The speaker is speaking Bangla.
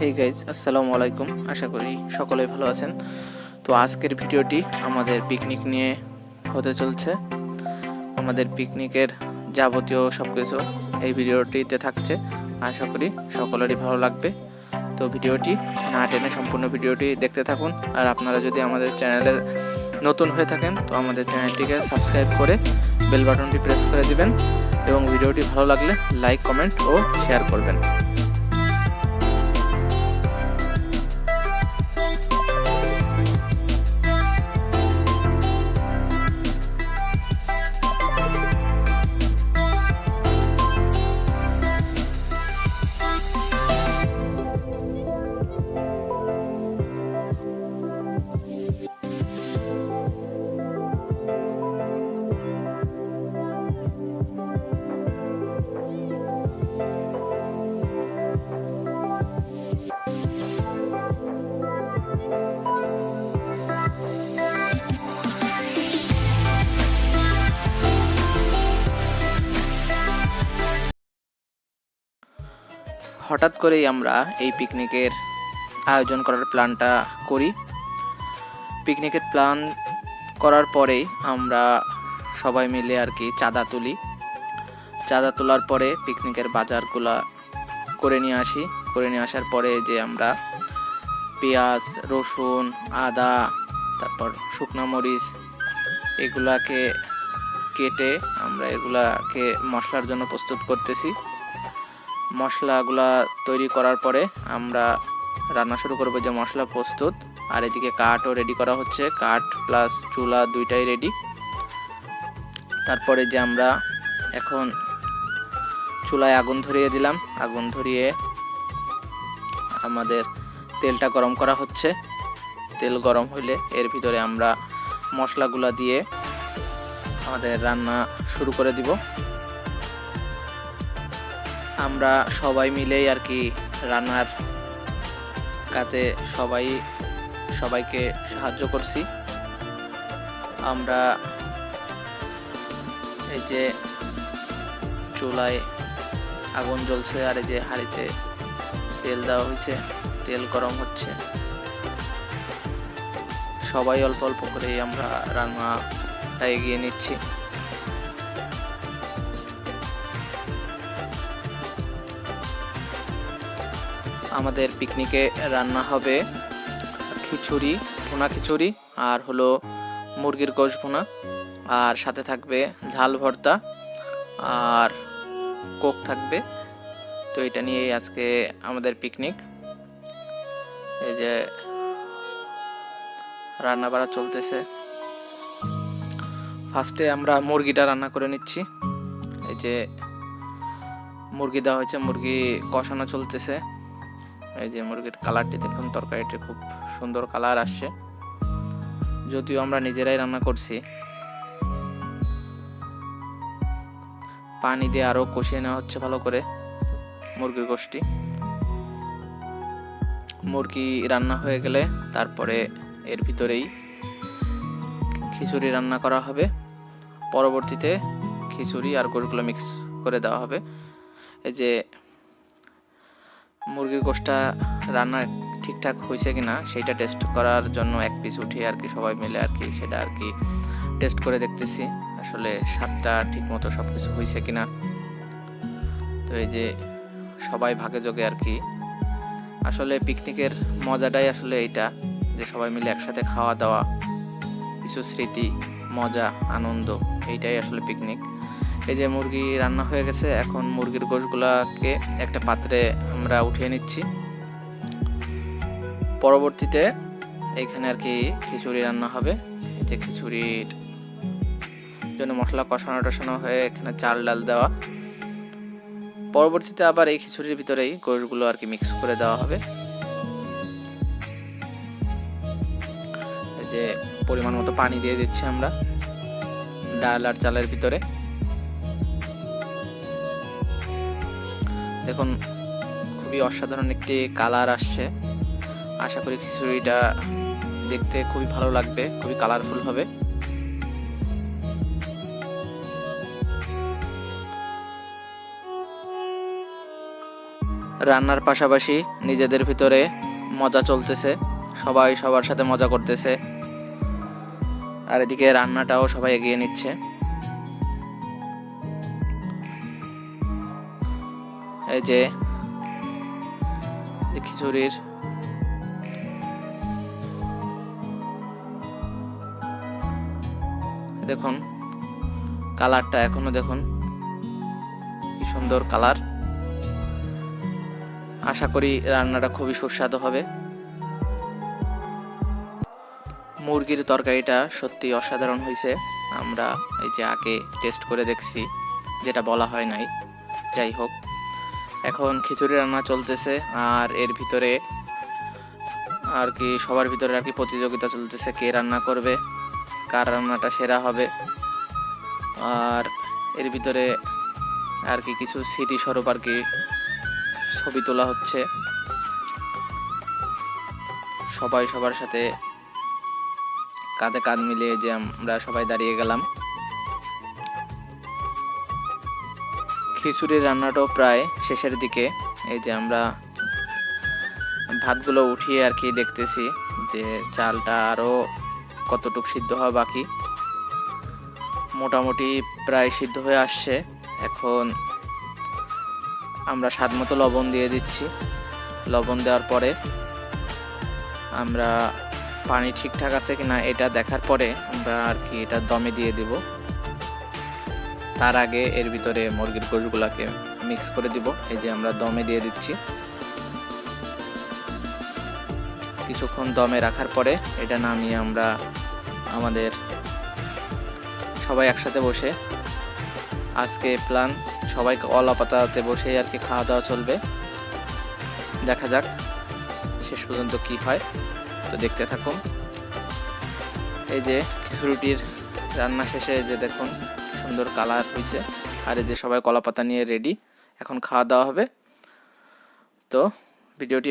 হেই গাইজ আসসালামু আলাইকুম। আশা করি সকলেই ভালো আছেন। তো আজকের ভিডিওটি আমাদের পিকনিক নিয়ে হতে চলছে। আমাদের পিকনিকের যাবতীয় সব কিছু এই ভিডিওটিতে থাকছে। আশা করি সকলেরই ভালো লাগবে। তো ভিডিওটি না টেনে সম্পূর্ণ ভিডিওটি দেখতে থাকুন। আর আপনারা যদি আমাদের চ্যানেলে নতুন হয়ে থাকেন, তো আমাদের চ্যানেলটিকে সাবস্ক্রাইব করে বেল বাটনটি প্রেস করে দিবেন। এবং ভিডিওটি ভালো লাগলে লাইক কমেন্ট ও শেয়ার করবেন। হঠাৎ করেই আমরা এই পিকনিকের আয়োজন করার প্ল্যানটা করি। পিকনিকের প্ল্যান করার পরেই আমরা সবাই মিলে আর কি চাঁদা তুলি। চাঁদা তোলার পরে পিকনিকের বাজারগুলো করে নিয়ে আসি। করে নিয়ে আসার পরে যে আমরা পেঁয়াজ, রসুন, আদা, তারপর শুকনা মরিচ এগুলাকে কেটে আমরা এগুলাকে মশলার জন্য প্রস্তুত করতেছি। মশলাগুলা তৈরি করার পরে আমরা রান্না শুরু করব যে মশলা প্রস্তুত। আর এদিকে কাঠও রেডি করা হচ্ছে। কাঠ প্লাস চুলা দুইটাই রেডি তারপরে যে আমরা এখন চুলায় আগুন ধরিয়ে দিলাম। আগুন ধরিয়ে আমাদের তেলটা গরম করা হচ্ছে। তেল গরম হইলে এর ভিতরে আমরা মশলাগুলা দিয়ে আমাদের রান্না শুরু করে দিব। আমরা সবাই মিলেই আর কি রান্নার কাজে সবাই, সবাইকে সাহায্য করছি। আমরা এই যে চুলায় আগুন জ্বলছে আর এই যে হাঁড়িতে তেল দেওয়া হয়েছে, তেল গরম হচ্ছে। সবাই অল্প অল্প করেই আমরা রান্নাটা এগিয়ে নিচ্ছি। আমাদের পিকনিকে রান্না হবে খিচুড়ি, ভুনা খিচুড়ি, আর হলো মুরগির গোশ ভুনা। আর সাথে থাকবে ঝাল ভর্তা, আর কোক থাকবে। তো এটা নিয়েই আজকে আমাদের পিকনিক। এই যে রান্না বাড়া চলতেছে ফার্স্টে আমরা মুরগিটা রান্না করে নিচ্ছি। এই যে মুরগি দেওয়া হয়েছে, মুরগি কষানো চলতেছে। এই যে মুরগির কালারটি দেখুন, তরকারিটি খুব সুন্দর কালার আসছে। যদিও আমরা নিজেরাই রান্না করছি। পানি দিয়ে আরও কষিয়ে নেওয়া হচ্ছে ভালো করে মুরগির গোষ্ঠী। মুরগি রান্না হয়ে গেলে তারপরে এর ভিতরেই খিচুড়ি রান্না করা হবে। পরবর্তীতে খিচুড়ি আর গোশগুলো মিক্স করে দেওয়া হবে। এই যে মুরগির গোশটা রান্না ঠিকঠাক হয়েছে কি না সেটা টেস্ট করার জন্য এক পিস উঠিয়ে আর কি সবাই মিলে আর কি সেটা আর কি টেস্ট করে দেখতেছি আসলে স্বাদটা ঠিক মতো সব কিছু হয়েছে কি না তো এই যে সবাই ভাগে যোগে আর কি। আসলে পিকনিকের মজাটাই আসলে এইটা যে সবাই মিলে একসাথে খাওয়া দাওয়া, কিছু স্মৃতি, মজা, আনন্দ, এইটাই আসলে পিকনিক এই যে মুরগি রান্না হয়ে গেছে, এখন মুরগির গোশগুলাকে একটা পাত্রে আমরা উঠিয়ে নিচ্ছি। পরবর্তীতে এইখানে আর কি খিচুড়ি রান্না হবে। যে খিচুড়ির জন্য মশলা কষানো টষানো হয়ে এখানে চাল, ডাল দেওয়া। পরবর্তীতে আবার এই খিচুড়ির ভিতরেই গোশগুলো আর কি মিক্স করে দেওয়া হবে। যে পরিমাণ মতো পানি দিয়ে দিচ্ছি আমরা, ডাল আর চালের ভিতরে। দেখুন, খুবই অসাধারণ একটি কালার আসছে। আশা করি খিচুড়িটা দেখতে খুবই ভালো লাগবে, খুবই কালারফুল হবে। রান্নার পাশাপাশি নিজেদের ভিতরে মজা চলতেছে, সবাই সবার সাথে মজা করতেছে। আর এদিকে রান্নাটাও সবাই এগিয়ে নিচ্ছে। এই যে খিচুড়ির। দেখুন, কালারটা এখনও দেখুন, কি সুন্দর কালার। আশা করি রান্নাটা খুবই সুস্বাদু হবে। মুরগির তরকারিটা সত্যি অসাধারণ হয়েছে। আমরা এই যে আগে টেস্ট করে দেখছি, যেটা বলা হয় নাই। যাই হোক এখন খিচুড়ি রান্না চলতেছে, আর এর ভিতরে আর কি সবার ভিতরে আর কি প্রতিযোগিতা চলতেছে, কে রান্না করবে, কার রান্নাটা সেরা হবে, আর এর ভিতরে আর কি কিছু স্মৃতিস্বরূপ আর কি ছবি তোলা হচ্ছে। সবাই সবার সাথে কাঁধে কাঁধ মিলিয়ে যে আমরা সবাই দাঁড়িয়ে গেলাম। খিচুড়ির রান্নাটাও প্রায় শেষের দিকে। এই যে আমরা ভাতগুলো উঠিয়ে আর কি দেখতেছি যে চালটা আরও কতটুক সিদ্ধ হওয়া বাকি। মোটামুটি প্রায় সিদ্ধ হয়ে আসছে। এখন আমরা স্বাদ মতো লবণ দিয়ে দিচ্ছি। লবণ দেওয়ার পরে আমরা পানি ঠিকঠাক আছে কিনা এটা দেখার পরে আমরা আর কি এটা দমে দিয়ে দিব। তার আগে এর ভিতরে মুরগির গোশগুলাকে মিক্স করে দিব। এই যে আমরা দমে দিয়ে দিচ্ছি। কিছুক্ষণ দমে রাখার পরে এটা নামিয়ে আমরা আমাদের সবাই একসাথে বসে আজকে প্ল্যান সবাই কলা পাতাতে বসে আর কি খাওয়া দাওয়া চলবে। দেখা যাক শেষ পর্যন্ত কি হয়। তো দেখতে থাকুন। এই যে খিচুড়িটির রান্না শেষে যে দেখুন সুন্দর কালার হয়েছে আর এই যে সবাই কলাপাতা নিয়ে রেডি এখন খাওয়া দাওয়া হবে। তো ভিডিওটি